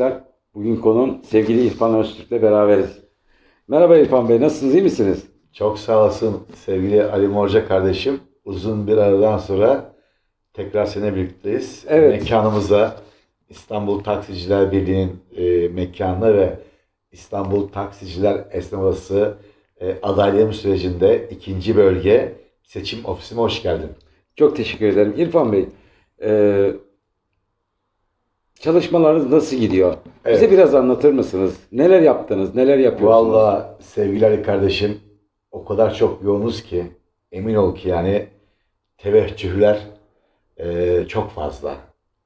Arkadaşlar. Bugün konum sevgili İrfan Öztürk'le beraberiz. Merhaba İrfan Bey, nasılsınız, iyi misiniz? Çok sağ olasın sevgili Ali Morca kardeşim. Uzun bir aradan sonra tekrar seninle birlikteyiz. Evet. Mekanımıza İstanbul Taksiciler Birliği'nin e, mekanına ve İstanbul Taksiciler Esnafası e, adaylığım sürecinde ikinci bölge seçim ofisime hoş geldin. Çok teşekkür ederim. İrfan Bey, e, çalışmalarınız nasıl gidiyor? Bize Evet. biraz anlatır mısınız? Neler yaptınız, neler yapıyorsunuz? Vallahi sevgili kardeşim o kadar çok yoğunuz ki emin ol ki yani teveccühler eee, çok fazla.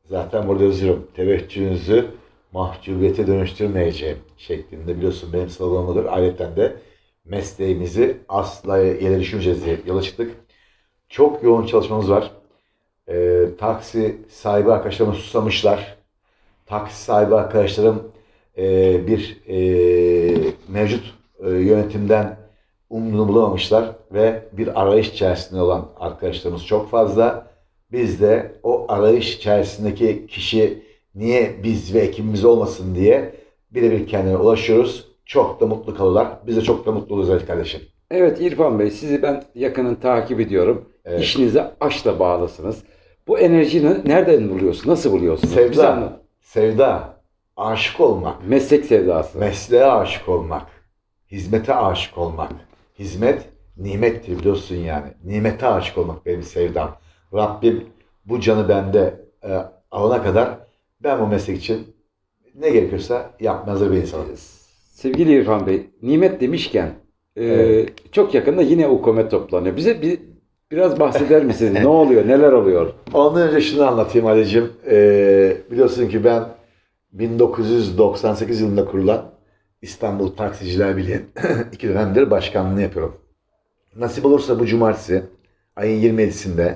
Zaten burada yazıyorum teveccühünüzü mahcubiyete dönüştürmeyeceğim şeklinde biliyorsun benim sloganımdır. Ayrıca de mesleğimizi asla yere düşürmeyeceğiz diye yola çıktık. Çok yoğun çalışmamız var. Eee, taksi sahibi arkadaşlarımız susamışlar. Taksi sahibi arkadaşlarım eee, bir eee, mevcut eee, yönetimden umduğunu bulamamışlar ve bir arayış içerisinde olan arkadaşlarımız çok fazla. Biz de o arayış içerisindeki kişi niye biz ve ekibimiz olmasın diye birebir kendine ulaşıyoruz. Çok da mutlu kalırlar. Biz de çok da mutlu oluruz Ali kardeşim. Evet İrfan Bey, sizi ben yakının takip ediyorum. Evet. İşinize aşla bağlısınız. Bu enerjiyi nereden buluyorsunuz, nasıl buluyorsunuz? Sevda. Sevda, aşık olmak. Meslek sevdası. Mesleğe aşık olmak, hizmete aşık olmak. Hizmet nimettir biliyorsun yani. Nimete aşık olmak benim sevdam. Rabbim bu canı bende e, alana kadar ben bu meslek için ne gerekiyorsa yapmaya hazır bir insanım. Sevgili İrfan Bey, nimet demişken e, Evet. çok yakında yine UKOME toplanıyor. Bize bir biraz bahseder misiniz? ne oluyor, neler oluyor? Ondan önce şunu anlatayım Ali'cim. Ee, biliyorsun ki ben 1998 yılında kurulan İstanbul Taksiciler Birliği'nin iki dönemdir başkanlığını yapıyorum. Nasip olursa bu cumartesi ayın 27'sinde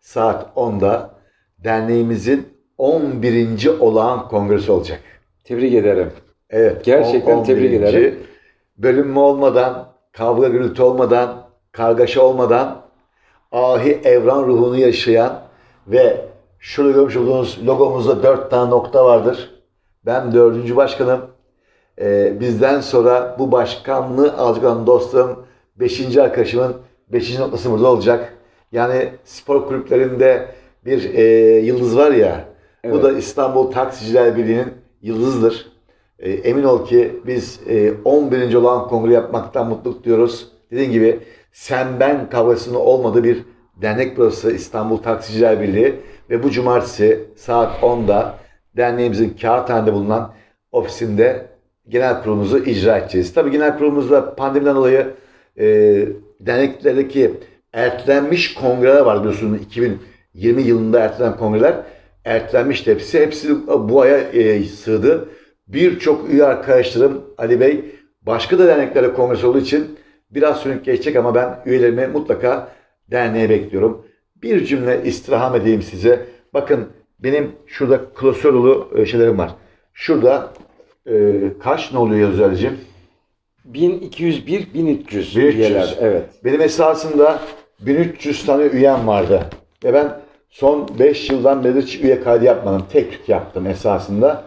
saat 10'da derneğimizin 11. olağan kongresi olacak. Tebrik ederim. Evet. Gerçekten on- tebrik 11. ederim. Bölünme olmadan, kavga gürültü olmadan, kargaşa olmadan ahi evran ruhunu yaşayan ve şurada görmüş olduğunuz logomuzda dört tane nokta vardır. Ben dördüncü başkanım. Ee, bizden sonra bu başkanlığı alacak olan dostum, beşinci arkadaşımın beşinci noktası burada olacak. Yani spor kulüplerinde bir e, yıldız var ya, bu Evet. da İstanbul Taksiciler Birliği'nin yıldızıdır. E, emin ol ki biz e, 11. olan kongre yapmaktan mutluluk diyoruz. Dediğim gibi sen ben kavgasının olmadığı bir dernek burası İstanbul Taksiciler Birliği ve bu cumartesi saat 10'da derneğimizin Kağıthane'de bulunan ofisinde genel kurulumuzu icra edeceğiz. Tabii genel kurulumuzda pandemiden dolayı e, derneklerdeki ertelenmiş kongreler var biliyorsunuz 2020 yılında ertelenen kongreler ertelenmişti hepsi. Hepsi bu aya e, sığdı. Birçok üye arkadaşlarım Ali Bey başka da derneklere kongresi olduğu için biraz sönük geçecek ama ben üyelerimi mutlaka derneğe bekliyorum. Bir cümle istirham edeyim size. Bakın benim şurada klasörlü e, şeylerim var. Şurada e, kaç ne oluyor Ali'cim? 1201, 1300 1300. üyeler. Evet. Benim esasında 1300 tane üyem vardı. Ve ben son 5 yıldan beri hiç üye kaydı yapmadım. Tek tük yaptım esasında.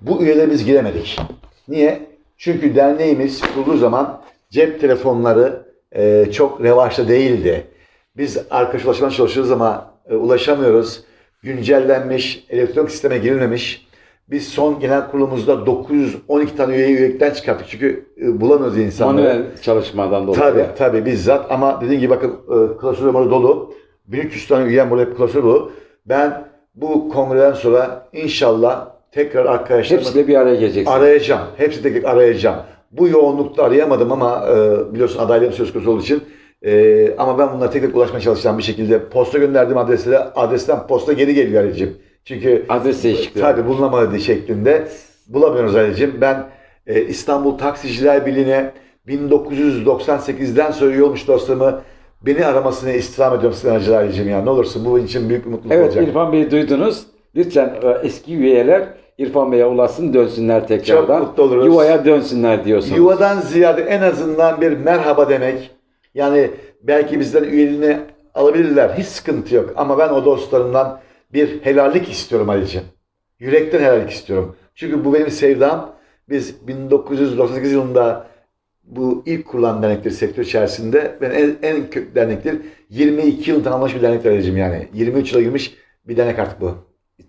Bu üyelere biz giremedik. Niye? Çünkü derneğimiz kurulduğu zaman cep telefonları e, çok revaçta değildi. Biz arkadaş ulaşmaya çalışıyoruz ama e, ulaşamıyoruz. Güncellenmiş, elektronik sisteme girilmemiş. Biz son genel kurulumuzda 912 tane üyeyi üyelikten çıkarttık. Çünkü e, bulamıyoruz insanları. Manuel çalışmadan dolayı. Tabii tabii bizzat ama dediğim gibi bakın e, klasör numara dolu. 1300 tane üyem burada hep klasör dolu. Ben bu kongreden sonra inşallah tekrar arkadaşlarımı Hepsiyle bir araya geleceksiniz. arayacağım. Hepsi tek arayacağım. Bu yoğunlukta arayamadım ama e, biliyorsun adaylığım söz konusu olduğu için e, ama ben bunlara tek tek ulaşmaya çalışacağım bir şekilde. Posta gönderdiğim adreslere adresten posta geri geliyor Ali'cim. Çünkü Adres değişikliği. Tabii bulunamadığı şeklinde bulamıyoruz Ali'cim. Ben e, İstanbul Taksiciler Birliği'ne 1998'den sonra üye olmuş dostlarımı beni aramasını istirham ediyorum Sinan Hacı Ali'cim ya. Ne olursun bu için büyük bir mutluluk Evet olacak. İrfan Bey duydunuz. Lütfen e, eski üyeler İrfan Bey'e ulaşsın dönsünler tekrardan. mutlu oluruz. Yuvaya dönsünler diyorsunuz. Yuvadan ziyade en azından bir merhaba demek. Yani belki bizden üyeliğini alabilirler. Hiç sıkıntı yok. Ama ben o dostlarımdan bir helallik istiyorum Ali'ciğim. Yürekten helallik istiyorum. Çünkü bu benim sevdam. Biz 1998 yılında bu ilk kurulan dernektir sektör içerisinde. Ben en, en köklü dernektir. 22 yıl tamamlamış bir dernek aracım yani. 23 yıla girmiş bir dernek artık bu.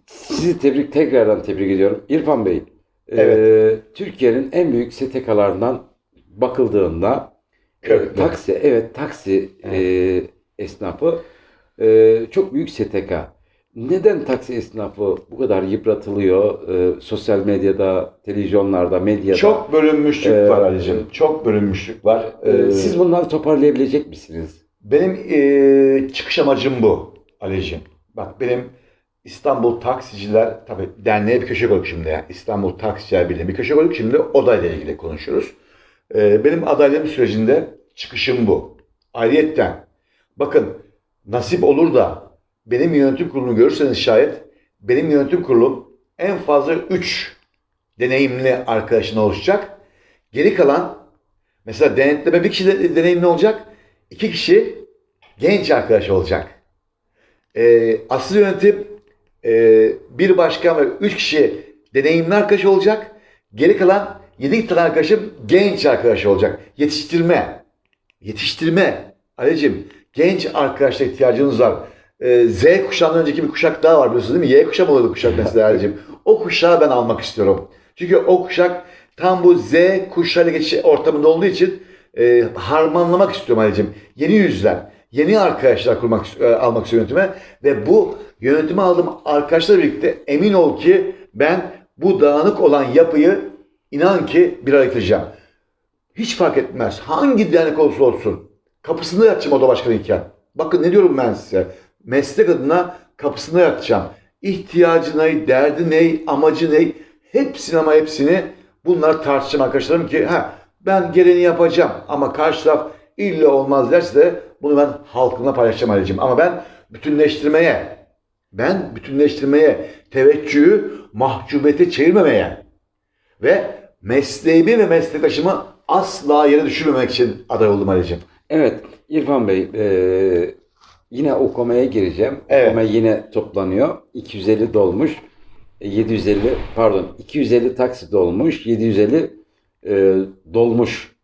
Sizi tebrik tekrardan tebrik ediyorum. İrfan Bey, e, Evet. Türkiye'nin en büyük STK'larından bakıldığında e, Köklü. taksi, evet taksi e, esnafı e, çok büyük STK. Neden taksi esnafı bu kadar yıpratılıyor? E, sosyal medyada, televizyonlarda, medyada. Çok bölünmüşlük Ee, var Ali'cim. Çok bölünmüşlük var. E, Ee, siz bunları toparlayabilecek misiniz? Benim eee, çıkış amacım bu Ali'cim. Bak benim İstanbul Taksiciler, tabii derneğe bir köşe koyduk şimdi. Yani İstanbul Taksiciler Birliği bir köşe koyduk. Şimdi odayla ilgili konuşuyoruz. Eee, benim adaylığım sürecinde çıkışım bu. Ayrıyetten bakın nasip olur da benim yönetim kurulumu görürseniz şayet benim yönetim kurulum en fazla 3 deneyimli arkadaşına oluşacak. Geri kalan mesela denetleme bir kişi de deneyimli olacak. iki kişi genç arkadaş olacak. Ee, asıl yönetim e, bir başkan ve üç kişi deneyimli arkadaş olacak. Geri kalan yedi tane arkadaşım genç arkadaş olacak. Yetiştirme. Yetiştirme. Ali'cim genç arkadaşlara ihtiyacınız var. Ee, Z kuşağından önceki bir kuşak daha var biliyorsunuz değil mi? Y kuşağı mı kuşak mesela Ali'cim? O kuşağı ben almak istiyorum. Çünkü o kuşak tam bu Z kuşağıyla geçiş ortamında olduğu için e, harmanlamak istiyorum Ali'cim. Yeni yüzler, yeni arkadaşlar kurmak e, almak istiyorum yönetime ve bu yönetime aldığım arkadaşlarla birlikte emin ol ki ben bu dağınık olan yapıyı inan ki bir araya getireceğim. Hiç fark etmez. Hangi dernek olursa olsun. Kapısında yatacağım oda başkanıyken. Bakın ne diyorum ben size. Meslek adına kapısında yatacağım. İhtiyacı ne, derdi ne, amacı ne? Hepsini ama hepsini bunları tartışacağım arkadaşlarım ki ha, ben gereğini yapacağım ama karşı taraf illa olmaz derse de bunu ben halkımla paylaşacağım Ali'ciğim. Ama ben bütünleştirmeye, ben bütünleştirmeye, teveccühü mahcubiyete çevirmemeye ve mesleğimi ve meslektaşımı asla yere düşürmemek için aday oldum Ali'ciğim. Evet, İrfan Bey, e, yine okumaya gireceğim. Evet. Okuma yine toplanıyor. 250 dolmuş. E, 750, pardon, 250 taksi dolmuş. 750 e, dolmuş.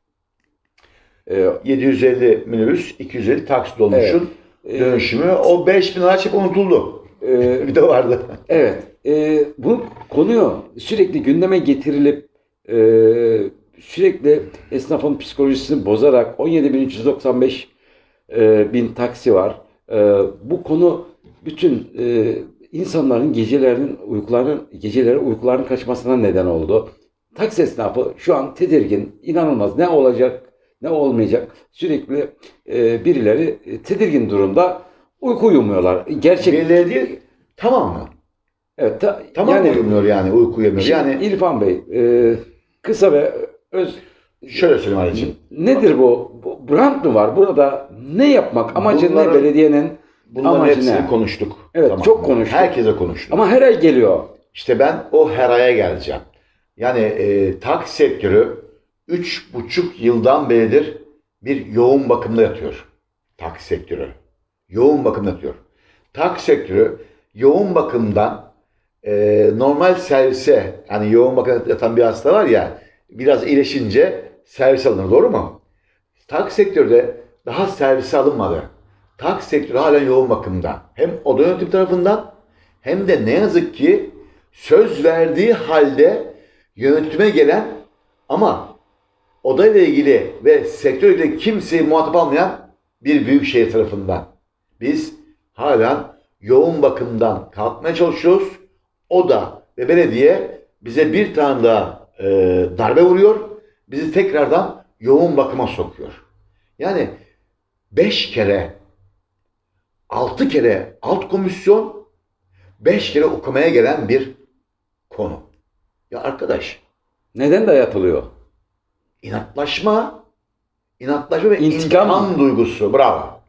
E, 750 minibüs, 250 taksi dolmuşun Evet. dönüşümü. O 5000 araç hep unutuldu. e, bir de vardı. Evet, e, bu konuyu sürekli gündeme getirilip e, sürekli esnafın psikolojisini bozarak 17.395 e, bin taksi var. E, bu konu bütün e, insanların gecelerinin uykularının geceleri uykularının kaçmasına neden oldu. Taksi esnafı şu an tedirgin, inanılmaz ne olacak, ne olmayacak. Sürekli e, birileri tedirgin durumda uyku uyumuyorlar. Gerçek değil, tamam mı? Evet, ta- Tamam yani, uyumuyor yani uyku uyumuyor. Şimdi Yani İrfan Bey, e, kısa ve öz şöyle söyleyeyim Ali'ciğim. nedir bu? bu? Brand mı var? Burada ne yapmak? Amacı ne Bunların- belediyenin? Bunların Amacı hepsini ne? konuştuk. Evet, çok konuştuk. Herkese konuştuk. Ama her ay geliyor. İşte ben o heraya geleceğim. Yani e, taksi sektörü üç buçuk yıldan beridir bir yoğun bakımda yatıyor. Taksi sektörü. Yoğun bakımda yatıyor. Taksi sektörü yoğun bakımdan e, normal servise yani yoğun bakımda yatan bir hasta var ya biraz iyileşince servis alınır. Doğru mu? Taksi sektörde daha servise alınmadı. Taksi sektörü halen yoğun bakımda. Hem oda yönetim tarafından hem de ne yazık ki söz verdiği halde yönetime gelen ama odayla ilgili ve ilgili kimseyi muhatap almayan bir büyük şehir tarafından. Biz hala yoğun bakımdan kalkmaya çalışıyoruz. O da ve belediye bize bir tane daha e, darbe vuruyor. Bizi tekrardan yoğun bakıma sokuyor. Yani beş kere, altı kere alt komisyon, beş kere okumaya gelen bir konu. Ya arkadaş, Neden dayatılıyor? inatlaşma, inatlaşma ve İntikam intikam, duygusu. Bravo.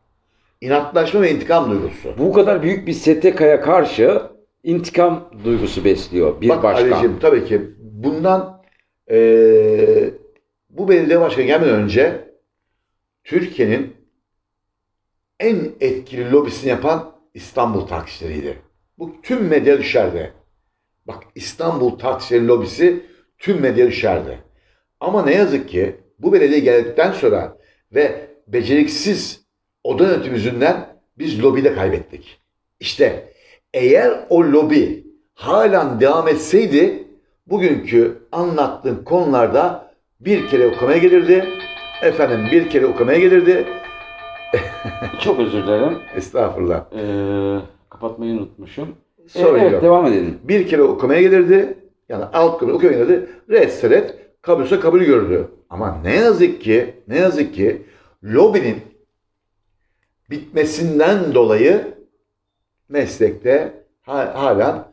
İnatlaşma ve intikam duygusu. Bu kadar büyük bir STK'ya karşı intikam duygusu besliyor bir Bak başkan. Ali'ciğim tabii ki bundan eee, bu belediye başkanı gelmeden önce Türkiye'nin en etkili lobisini yapan İstanbul taksicileriydi. Bu tüm medya düşerdi. Bak İstanbul taksileri lobisi tüm medya düşerdi. Ama ne yazık ki bu belediye geldikten sonra ve beceriksiz oda yönetimi yüzünden biz lobide kaybettik. İşte eğer o lobi halen devam etseydi bugünkü anlattığım konularda bir kere okumaya gelirdi. Efendim bir kere okumaya gelirdi. Çok özür dilerim. Estağfurullah. Ee, kapatmayı unutmuşum. Ee, Sorun evet, yok. devam edelim. bir kere okumaya gelirdi. Yani alt kabul okumaya gelirdi. Red seret kabulse kabul gördü. Ama ne yazık ki ne yazık ki lobinin bitmesinden dolayı meslekte ha- halen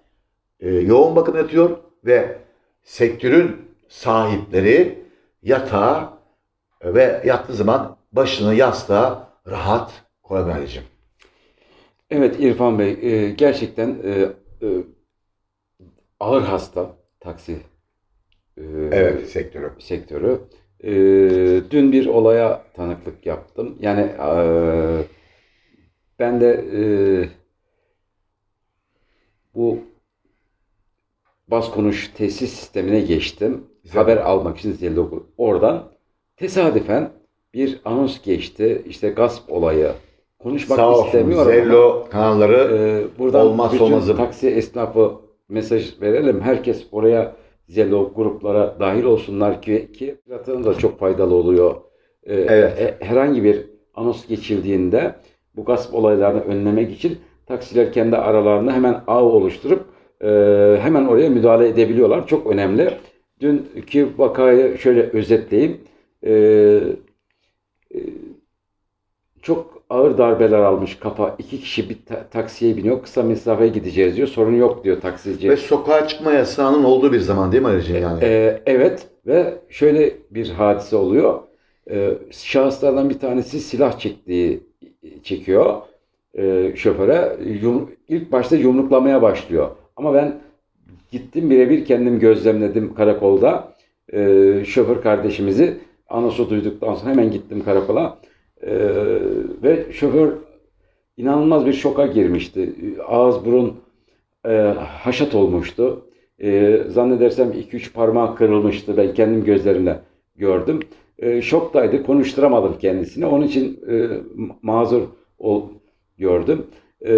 e, yoğun bakım yatıyor ve sektörün sahipleri yatağa ve yattığı zaman başını yastığa rahat koyamıyor Ali'cim. Evet İrfan Bey, e, gerçekten e, e, ağır hasta taksi e, Evet sektörü. sektörü. E, dün bir olaya tanıklık yaptım. Yani e, ben de e, bu bas konuş tesis sistemine geçtim. Güzel. Haber almak için Zellog- oradan tesadüfen bir anons geçti. İşte gasp olayı. Konuşmak Sağ olsun istemiyorum Zello kanalları ee, buradan Olmazsa bütün olmazım. taksi esnafı mesaj verelim. Herkes oraya Zello gruplara dahil olsunlar ki ki fiyatının da çok faydalı oluyor. Ee, Evet. e- herhangi bir anons geçildiğinde bu gasp olaylarını önlemek için taksiler kendi aralarında hemen ağ oluşturup e, hemen oraya müdahale edebiliyorlar. Çok önemli. Dünkü vakayı şöyle özetleyeyim. Ee, e, çok ağır darbeler almış kafa. İki kişi bir ta- taksiye biniyor. Kısa mesafeye gideceğiz diyor. Sorun yok diyor taksici. ve sokağa çıkma yasağının olduğu bir zaman değil mi Ali'cim yani? Ee, evet ve şöyle bir hadise oluyor. Ee, şahıslardan bir tanesi silah çektiği çekiyor e, şoföre. Yum- ilk başta yumruklamaya başlıyor. Ama ben gittim birebir kendim gözlemledim karakolda. Ee, şoför kardeşimizi anonsu duyduktan sonra hemen gittim karakola. Ee, ve şoför inanılmaz bir şoka girmişti. Ağız burun e, haşat olmuştu. E, zannedersem 2-3 parmağı kırılmıştı. Ben kendim gözlerimle gördüm. E, şoktaydı. Konuşturamadım kendisini. Onun için e, ma- mazur ol, gördüm. E,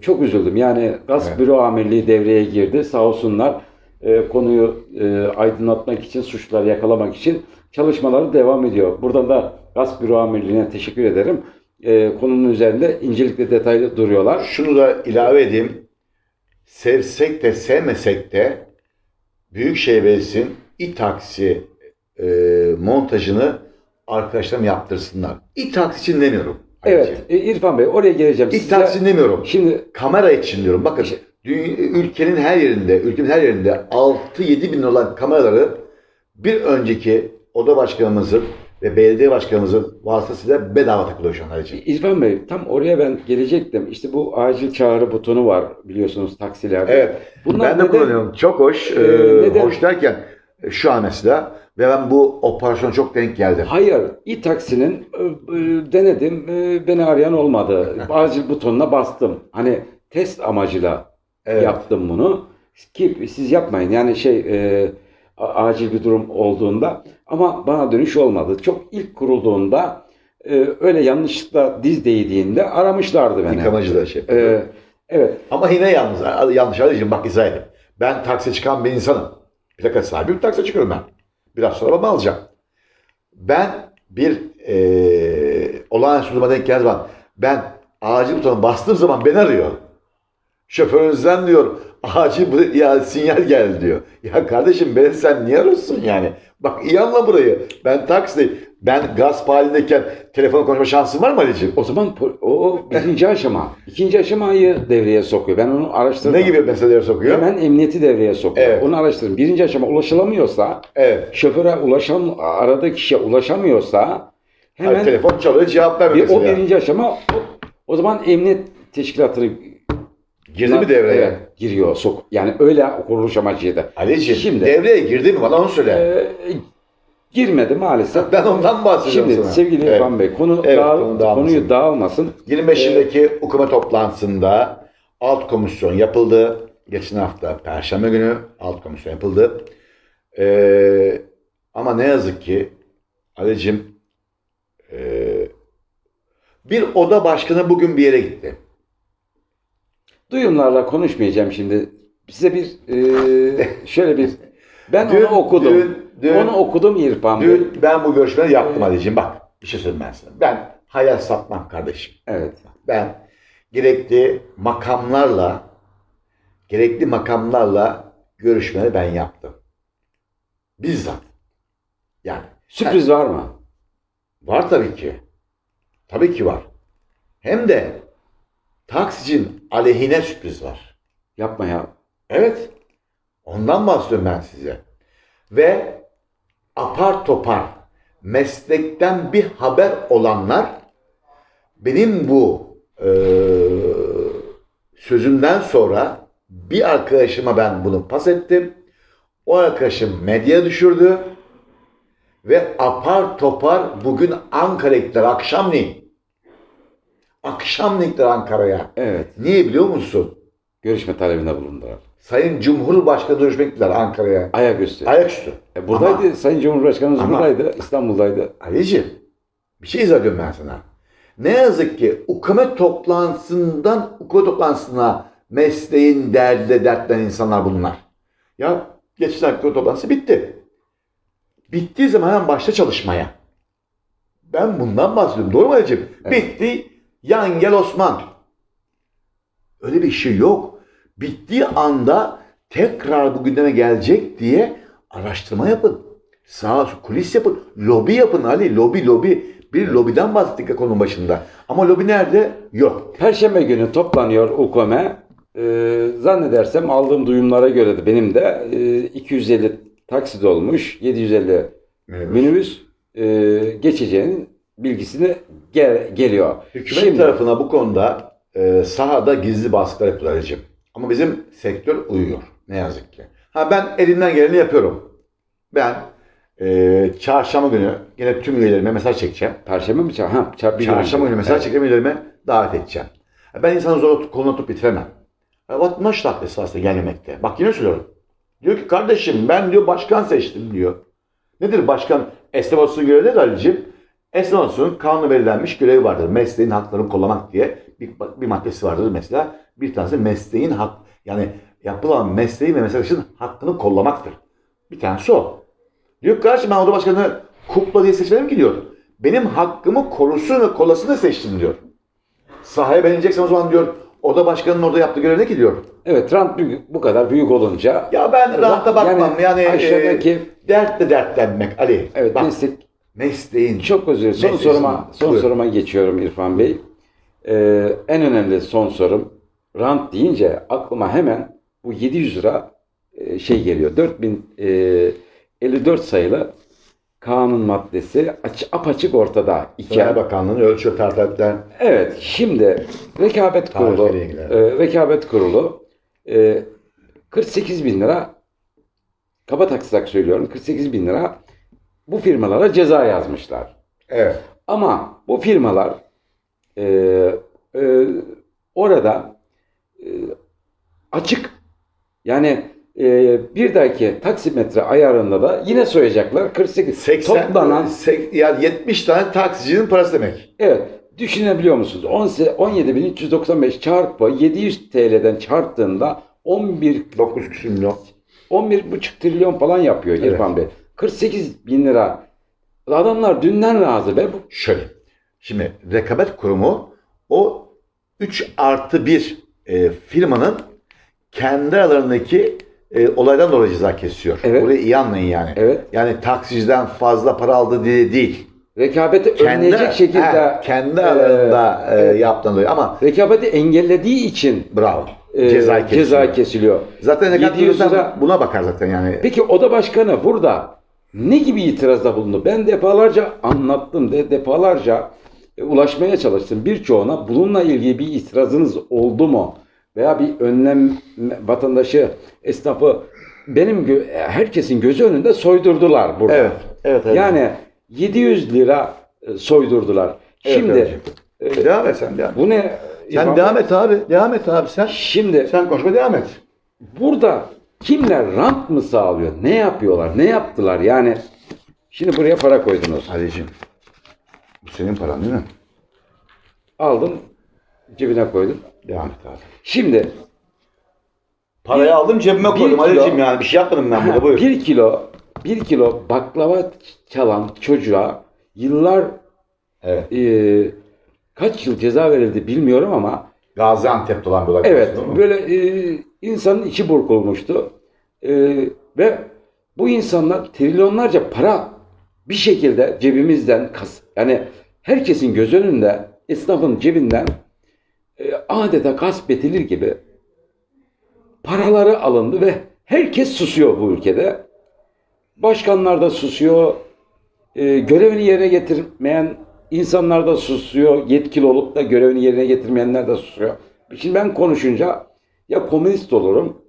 çok üzüldüm. Yani gasp Evet. büro amirliği devreye girdi. Sağ olsunlar e, konuyu e, aydınlatmak için, suçları yakalamak için çalışmaları devam ediyor. Buradan da gasp büro amirliğine teşekkür ederim. E, konunun üzerinde incelikle detaylı duruyorlar. Şunu da ilave edeyim. Sevsek de sevmesek de Büyükşehir Belediyesi'nin İ-Taksi e, montajını arkadaşlarım yaptırsınlar. İ-Taksi için demiyorum. Evet, e, İrfan Bey oraya geleceğim. Size- İ-Taksi demiyorum. Şimdi Kamera için diyorum. Bakın dünya- ülkenin her yerinde, ülkenin her yerinde 6-7 bin olan kameraları bir önceki oda başkanımızın ve belediye başkanımızın vasıtasıyla bedava takılıyor şu an Ali'ciğim. İrfan Bey tam oraya ben gelecektim. İşte bu acil çağrı butonu var biliyorsunuz taksilerde. Evet. Bunlar ben de neden- kullanıyorum. Çok hoş. Ee, neden- Hoş derken e, şu an mesela ve ben bu operasyona çok denk geldim. Hayır, İ-Taksi'nin e, e, denedim, e, beni arayan olmadı. Acil butonuna bastım. Hani test amacıyla Evet. yaptım bunu. Ki siz yapmayın. Yani şey e, acil bir durum olduğunda ama bana dönüş olmadı. Çok ilk kurulduğunda e, öyle yanlışlıkla diz değdiğinde aramışlardı beni. Yıkamacı da şey. E, evet. Ama yine yalnız, yanlış Ali'ciğim bak izah edeyim. Ben taksi çıkan bir insanım. Plaka sahibi bir taksi çıkıyorum ben. Biraz sonra babamı alacağım. Ben bir e, olağanüstü duruma denk geldiği zaman ben acil butona bastığım zaman beni arıyor. Şoförünüzden diyor acil ya sinyal geldi diyor. Ya kardeşim beni sen niye arıyorsun yani? Bak iyi anla burayı. Ben taksi ben gasp halindeyken telefona konuşma şansım var mı Ali'ciğim? O zaman o, o birinci aşama. İkinci aşamayı devreye sokuyor. Ben onu araştırdım. Ne gibi meseleleri sokuyor? Hemen emniyeti devreye sokuyor. Evet. Onu araştırdım. Birinci aşama ulaşılamıyorsa, Evet. şoföre ulaşam, aradığı kişiye ulaşamıyorsa hemen Hayır, telefon çalıyor cevap bir, o birinci aşama o, o zaman emniyet teşkilatını Girdi mi devreye? Evet, giriyor. Sok. Yani öyle kuruluş amacıydı. Ali'ciğim Şimdi- devreye girdi mi? Bana onu söyle. Ee, girmedi maalesef. ben ondan bahsediyorum Şimdi sana. sevgili Evet. İrfan Bey konu Evet, dağıl- konu dağılmasın. konuyu dağılmasın. 25'indeki hukuma toplantısında alt komisyon yapıldı. geçen hafta Perşembe günü alt komisyon yapıldı. Ee, ama ne yazık ki Ali'cim ee, bir oda başkanı bugün bir yere gitti. Duyumlarla konuşmayacağım şimdi. Size bir e, şöyle bir ben Dün- onu okudum. dün- dün- onu okudum İrfan Bey. Dün ben bu görüşmeleri yaptım Evet. Ali'cim. Bak bir şey söyleyeyim ben sana. Ben hayal satmam kardeşim. Evet. Ben gerekli makamlarla gerekli makamlarla görüşmeleri ben yaptım. Bizzat. Yani Sürpriz var mı? var tabii ki. Tabii ki var. Hem de taksicinin aleyhine sürpriz var. Yapma ya. Evet. Ondan bahsediyorum ben size. Ve apar topar meslekten bir haber olanlar benim bu eee, sözümden sonra bir arkadaşıma ben bunu pas ettim. O arkadaşım medya düşürdü ve apar topar bugün Ankara'ya gittiler akşamleyin. Gittiler Ankara'ya. Evet. Niye biliyor musun? Görüşme talebinde bulundular. Sayın Cumhurbaşkanı görüşmek gittiler Ankara'ya. Ayaküstü. Ayaküstü. E, buradaydı. Ama- Sayın Cumhurbaşkanımız Ama- buradaydı. İstanbul'daydı. Ali'ciğim bir şey izah ediyorum ben sana. Ne yazık ki UKME toplantısından UKME toplantısına mesleğin derdide dertlenen insanlar bunlar. Ya geçen UKME toplantısı bitti. Bittiği zaman hemen başta çalışmaya. Ben bundan bahsediyorum. Doğru mu Ali'ciğim? Evet. Bitti. Yan gel Osman. Öyle bir şey yok. Bittiği anda tekrar bu gündeme gelecek diye araştırma yapın. Sağ kulis yapın. Lobi yapın Ali. Lobi lobi. Bir lobiden bahsettik konunun başında. Ama lobi nerede? Yok. Perşembe günü toplanıyor UKOME. Ee, zannedersem aldığım duyumlara göre de benim de e, 250 taksit olmuş. 750 minibüs e, geçeceğinin bilgisini gel- geliyor. Hükümet Şimdi- tarafına bu konuda e, sahada gizli baskılar Ali'ciğim. Ama bizim sektör uyuyor. Ne yazık ki. Ha ben elimden geleni yapıyorum. Ben e, çarşamba günü yine tüm üyelerime mesaj çekeceğim. Perşembe mi? çar- Ha, çar- Çarşamba günü mesaj Evet. çekeceğim üyelerime davet edeceğim. Ben insanı zor koluna tutup bitiremem. Vatandaş da haklı esasında gelmemekte. Bak yine söylüyorum. Diyor ki kardeşim ben diyor başkan seçtim diyor. Nedir başkan? Esnaf odasının görevi nedir Ali'ciğim? Esnaf odasının kanunu belirlenmiş görevi vardır. Mesleğin haklarını kollamak diye bir, bir maddesi vardır mesela. Bir tanesi mesleğin hak yani yapılan mesleğin ve meslektaşın hakkını kollamaktır. Bir tanesi o. Diyor kardeşim ben oda başkanı kukla diye seçmedim ki diyor. Benim hakkımı korusun ve kollasın diye seçtim diyor. Sahaya ben ineceksem o zaman diyor oda başkanının orada yaptığı görev ne ki diyor. Evet rant büyük- bu kadar büyük olunca Ya ben rahata bakmam yani, Yani aşağıdaki- e, dertle dertlenmek Ali. evet Bak, meslek mesleğin çok özür dilerim. Son soruma son soruma geçiyorum İrfan Bey. Ee, en önemli son sorum rant deyince aklıma hemen bu 700 lira e, şey geliyor. 4054 sayılı kanun maddesi aç, apaçık ortada iken Bakanlığı'nın ölçü tartibler Evet, şimdi rekabet kurulu, e, rekabet kurulu e, 48 bin lira, kaba taksrak söylüyorum, 48 bin lira bu firmalara ceza yazmışlar. Evet. Ama bu firmalar e, e, orada e, açık yani e, bir dahaki taksimetre ayarında da yine soyacaklar 48 80 toplanan sek- yani 70 tane taksicinin parası demek. Evet. Düşünebiliyor musunuz? 17.395 çarpı 700 TL'den çarptığında 11 9 küsur milyon. 11,5 trilyon falan yapıyor Evet. İrfan Bey. 48 bin lira. Adamlar dünden razı be. Bu Şöyle. Şimdi rekabet kurumu o 3 artı 1 e, firmanın kendi aralarındaki e, olaydan dolayı ceza kesiyor. Evet. Burayı iyi anlayın yani. Evet. Yani taksiciden fazla para aldı diye değil. rekabeti Kendi, önleyecek şekilde he, kendi e, aralarında e, evet. yaptığından dolayı ama rekabeti engellediği için bravo. e, ceza kesiliyor. ceza kesiliyor. Zaten rekabet 700 kurumu lira- buna bakar zaten yani. Peki oda başkanı burada ne gibi itirazda bulundu? Ben defalarca anlattım de defalarca e, ulaşmaya çalıştım. Birçoğuna bununla ilgili bir itirazınız oldu mu? Veya bir önlem vatandaşı, esnafı benim herkesin gözü önünde soydurdular burada. Evet. Evet. evet. Yani 700 lira e, soydurdular. Evet, Şimdi evet. e, devam et sen devam bu ne? Sen devam et abi. Devam et abi sen. Şimdi Sen konuşma devam et. burada kimler rant mı sağlıyor? Ne yapıyorlar? Ne yaptılar? Yani şimdi buraya para koydunuz. Ali'ciğim bu senin paran değil mi? Aldın cebine koydun. Devam et abi. Şimdi Parayı aldım cebime bir koydum kilo- Ali'ciğim yani bir şey yapmadım ben burada buyur. bir kilo bir kilo baklava çalan çocuğa yıllar Evet. e, kaç yıl ceza verildi bilmiyorum ama Gaziantep'te olan bir olay. Evet, değil mi? böyle e, insanın içi burkulmuştu. E, ve bu insanlar trilyonlarca para bir şekilde cebimizden, kas, yani herkesin göz önünde, esnafın cebinden e, adeta gasp edilir gibi paraları alındı ve herkes susuyor bu ülkede. Başkanlar da susuyor, e, görevini yerine getirmeyen insanlar da susuyor, yetkili olup da görevini yerine getirmeyenler de susuyor. Şimdi ben konuşunca ya komünist olurum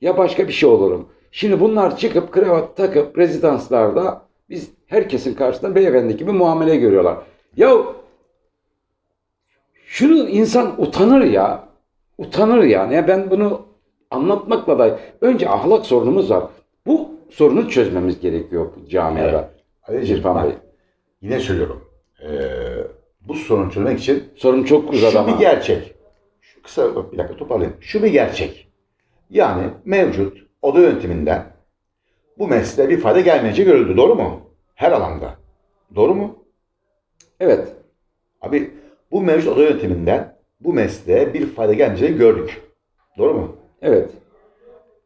ya başka bir şey olurum. Şimdi bunlar çıkıp kravat takıp rezidanslarda biz herkesin karşısında beyefendi gibi muamele görüyorlar. Ya şunu insan utanır ya. Utanır yani. Ya ben bunu anlatmakla da önce ahlak sorunumuz var. Bu sorunu çözmemiz gerekiyor camiada. Ali'ciğim İrfan Bey. yine söylüyorum. Ee, bu sorunu çözmek için Sorun çok uzadı Şu ama. bir gerçek. Şu kısa bir dakika toparlayayım. Şu bir gerçek. Yani mevcut oda yönetiminden bu mesleğe bir fayda gelmeyeceği görüldü. Doğru mu? Her alanda. Doğru mu? Evet. Abi bu mevcut oda yönetiminden bu mesleğe bir fayda gelmeyeceğini gördük. Doğru mu? Evet.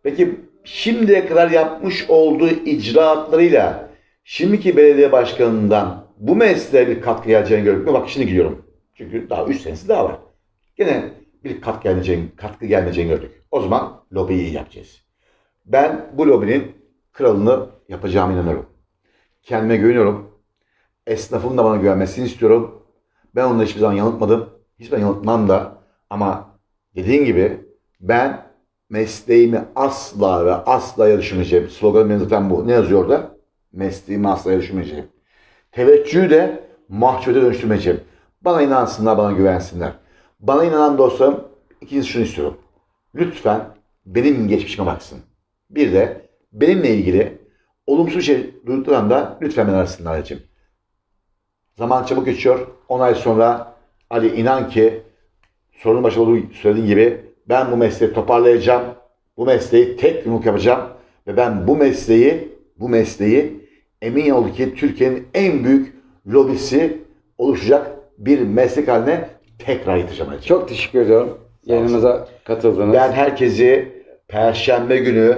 Peki şimdiye kadar yapmış olduğu icraatlarıyla şimdiki belediye başkanından bu mesleğe bir katkı geleceğini gördük mü? Bak şimdi gidiyorum. Çünkü daha 3 senesi daha var. Gene bir katkı gelmeyeceğini, katkı gelmeyeceğini gördük. O zaman lobiyi iyi yapacağız. Ben bu lobinin kralını yapacağıma inanıyorum. Kendime güveniyorum. Esnafın da bana güvenmesini istiyorum. Ben onu hiçbir zaman yanıltmadım. Hiçbir zaman yanıltmam da. Ama dediğin gibi ben mesleğimi asla ve asla yarışmayacağım. Sloganım benim zaten bu. Ne yazıyor orada? Mesleğimi asla yarışmayacağım. Teveccühü de mahcubete dönüştürmeyeceğim. Bana inansınlar, bana güvensinler. Bana inanan dostlarım, ikincisi şunu istiyorum. Lütfen benim geçmişime baksın. Bir de benimle ilgili olumsuz şey duydukları anda lütfen beni arasınlar Ali'cim. Zaman çabuk geçiyor. 10 ay sonra Ali inan ki sorunun başında olduğu söylediğin gibi ben bu mesleği toparlayacağım. Bu mesleği tek yumruk yapacağım. Ve ben bu mesleği, bu mesleği emin ol ki Türkiye'nin en büyük lobisi oluşacak bir meslek haline tekrar. Ali. Çok teşekkür ediyorum. Yayınımıza katıldınız. Ben herkesi Perşembe günü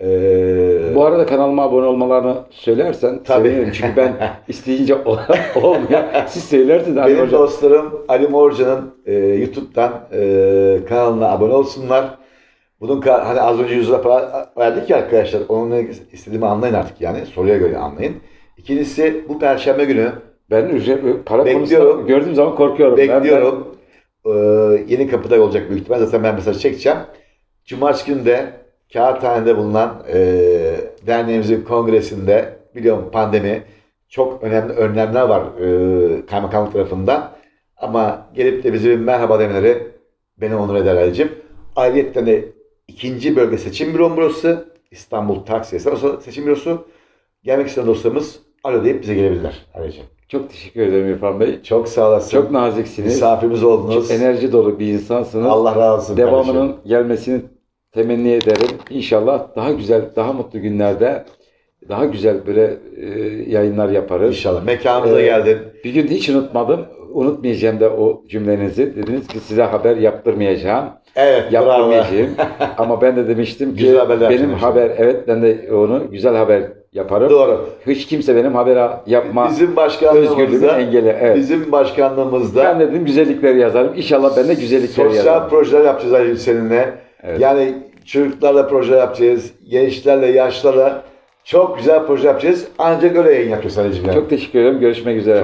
eee Bu arada kanalıma abone olmalarını söylersen Tabii. sevinirim. Çünkü ben isteyince ol- olmuyor. Siz söylersiniz Ali Benim Hocam. dostlarım Ali Morcan'ın e, YouTube'dan e, kanalına abone olsunlar. Bunun hani az önce 100 lira para verdik ya arkadaşlar. Onun ne istediğimi anlayın artık yani. Soruya göre anlayın. İkincisi bu perşembe günü Ben ücret, para Bekliyorum. konusunda gördüğüm zaman korkuyorum. Ben- bekliyorum. E, yeni kapıda olacak büyük ihtimal. Zaten ben mesaj çekeceğim. Cumartesi günü de Kağıthane'de bulunan e, derneğimizin kongresinde biliyorum pandemi çok önemli önlemler var e, kaymakamlık tarafından. Ama gelip de bize bir merhaba demeleri beni onur eder Ali'cim. Ayrıca de ikinci bölge seçim bürom burası. İstanbul Taksi Esnaf Seçim Bürosu. Gelmek isteyen dostlarımız alo deyip bize gelebilirler Ali'cim. Çok teşekkür ederim İrfan Bey. Çok sağ olasın. Çok naziksiniz. Misafirimiz oldunuz. Enerji dolu bir insansınız. Allah razı olsun. Devamının kardeşim. gelmesini temenni ederim. İnşallah daha güzel, daha mutlu günlerde daha güzel böyle e, yayınlar yaparız. İnşallah. Mekanımıza Ee, geldin. Bir gün hiç unutmadım. Unutmayacağım da o cümlenizi. Dediniz ki size haber yaptırmayacağım. Evet. Yaptırmayacağım. Ama ben de demiştim ki Güzel haberler benim haber evet ben de onu güzel haber yaparım. Doğru. Hiç kimse benim haber yapma Bizim özgürlüğümü engeli. Evet. bizim başkanlığımızda Ben dedim güzellikleri yazarım. İnşallah ben de güzellikleri sosyal yazarım. projeler yapacağız Ali seninle. Evet. Yani çocuklarla proje yapacağız. Gençlerle, yaşlarla çok güzel proje yapacağız. Ancak öyle yayın yapacağız Ali'cim. yani. Çok teşekkür ederim. Görüşmek üzere.